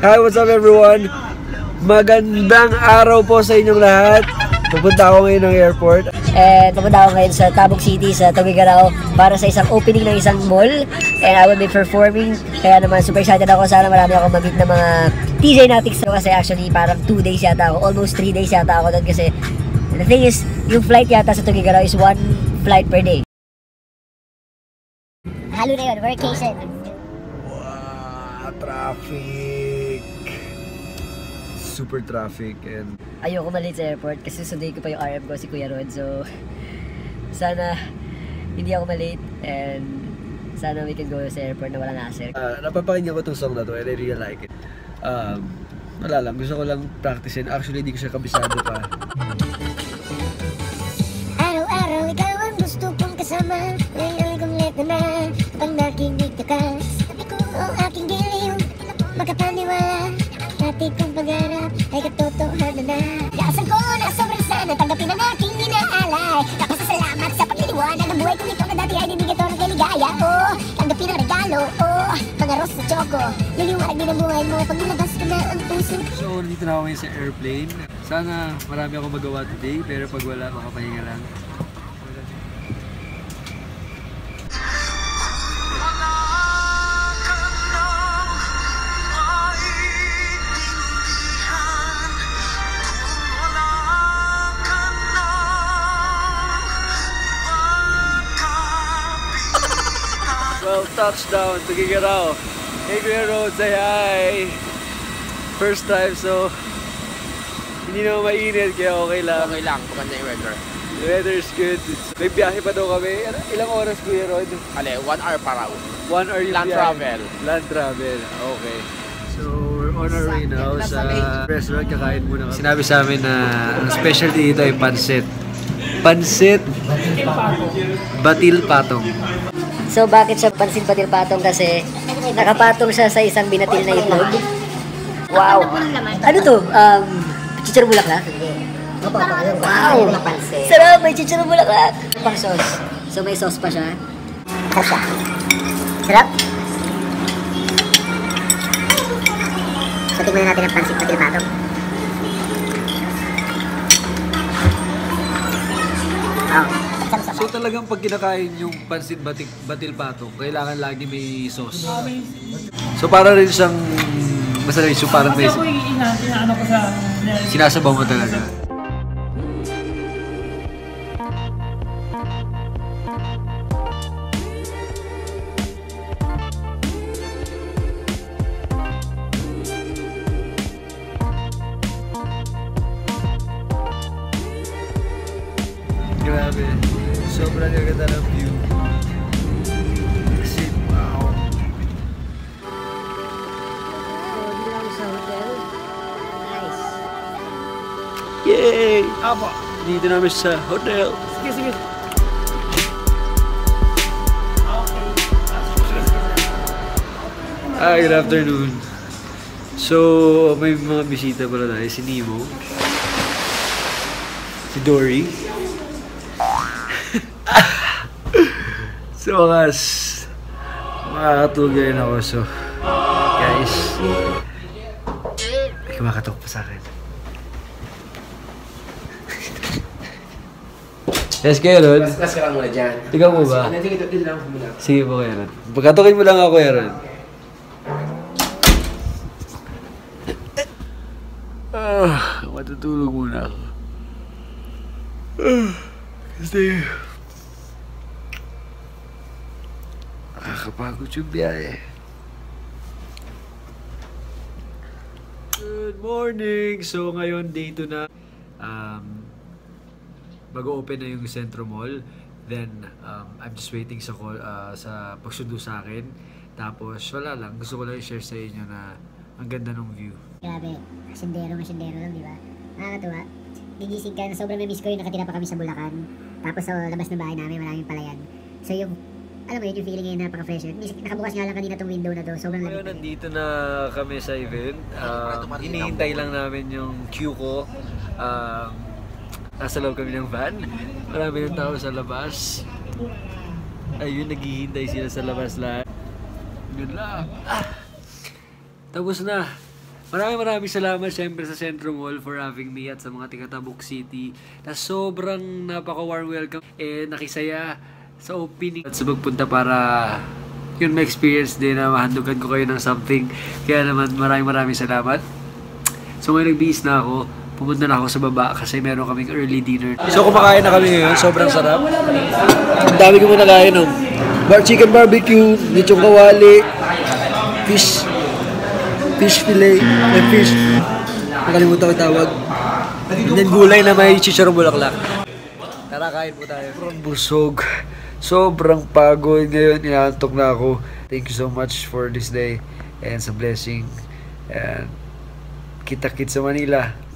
Hi, what's up everyone? Magandang araw po sa inyong lahat. Pupunta ako ngayon ng airport. And pumunta ako ngayon sa Tabuk City, sa Tuguegarao para sa isang opening ng isang mall. And I will be performing. Kaya naman super excited ako. Sana marami akong mag-meet ng mga TJ Natics. Kasi actually parang 2 days yata ako. Almost 3 days yata ako doon kasi the thing is, yung flight yata sa Tuguegarao is one flight per day. Halo na yun, vacation. Wow, traffic. Super traffic and Ayoko malate sa airport kasi sunday ko pa yung RM ko si Kuya Rod. So, sana hindi ako malate and sana we can go sa airport na walang hassle. uh, napapakinggan ko tong song na to and I really like it. Um, wala lang, gusto ko lang practicein. Actually, di ko siya kabisado pa. Araw-araw ikaw ang gusto kong kasama ang regalo Oh, mga rose sa choco Liliwanag din ang buhay mo Pag nilabas ko na ang puso So, dito na ako sa airplane. Sana marami ako magawa today, pero pag wala, makapahinga lang. Well, touchdown to Gigarao. Hey, Kuya Road, say hi! First time, so hindi naman mainit, kaya okay lang. Okay lang, maganda yung weather. The weather's good. May biyahe pa daw kami. Ano, ilang oras, Kuya Rod? Ale, one hour per hour. One hour yung Land biyahe. travel. Land travel. Okay. So, we're on our way now sa restaurant. Kakain muna kami. Sinabi sa amin na ang specialty dito ay pansit. Pansit Batil Patong. So bakit siya pansin patil patong kasi nakapatong siya sa isang binatil na itlog. Wow! Ano to? Um, chichar bulaklak? Wow! Sarap! May chichar bulaklak! Pang sauce. So may sauce pa siya. Sarap? So tingnan natin ang pansit na tilmatong Wow. So talagang pag kinakain yung pansit batik, batil patong, kailangan lagi may sauce. So para rin siyang masarap so parang may Ako yung ina, inaano ko sa... sinasabaw mo talaga. Yay! Apo! Dito namin sa hotel. Sige, sige. Ah, good afternoon. So, may mga bisita pala tayo. Si Nemo. Si Dory. so, wakas, makakatulog rin ako. So, guys, may kumakatok pa sa akin. Yes, kayo, Rod. Last ka lang muna dyan. Ikaw mo ba? Sige, dito, dito lang muna. Sige po, Kuya Rod. Pagkatukin mo lang ako, Kuya Rod. Ah, matutulog muna ako. Ah, kasi... Nakakapagod yung biyahe. Good morning! So ngayon, day 2 na. Um, mag-open na yung Centro Mall. Then, um, I'm just waiting sa call, uh, sa pagsundo sa akin. Tapos, wala lang. Gusto ko lang i-share sa inyo na ang ganda ng view. Grabe, asyendero, asyendero lang, di ba? Nakakatuwa. Gigising ka na sobrang na-miss ko yung nakatira pa kami sa Bulacan. Tapos sa labas ng bahay namin, maraming palayan. So yung, alam mo yun, yung feeling ngayon napaka-fresh. Nakabukas nga lang kanina tong window na to, sobrang Ngayon, lamig. nandito na kami sa event. Um, hinihintay lang namin yung queue ko. Um, nasa loob kami ng van. Marami ng tao sa labas. Ayun, naghihintay sila sa labas lahat. Good luck. Ah, tapos na. Maraming maraming salamat syempre sa Centro Mall for having me at sa mga taga Tabuk City na sobrang napaka-warm welcome eh nakisaya sa opening at sa pagpunta para yun may experience din na mahandugan ko kayo ng something. Kaya naman maraming maraming salamat. So ngayon nagbihis na ako. Pumunta na ako sa baba kasi meron kaming early dinner. So kumakain na kami ngayon. Sobrang sarap. Ang dami ko muna kain ng bar chicken barbecue, lechong kawali, fish, fish fillet, and fish. Nakalimutan ko tawag. And then gulay na may chicharong bulaklak. Tara, kain po tayo. Sobrang busog. Sobrang pagod ngayon. Inaantok na ako. Thank you so much for this day and sa blessing. And kita-kit sa Manila.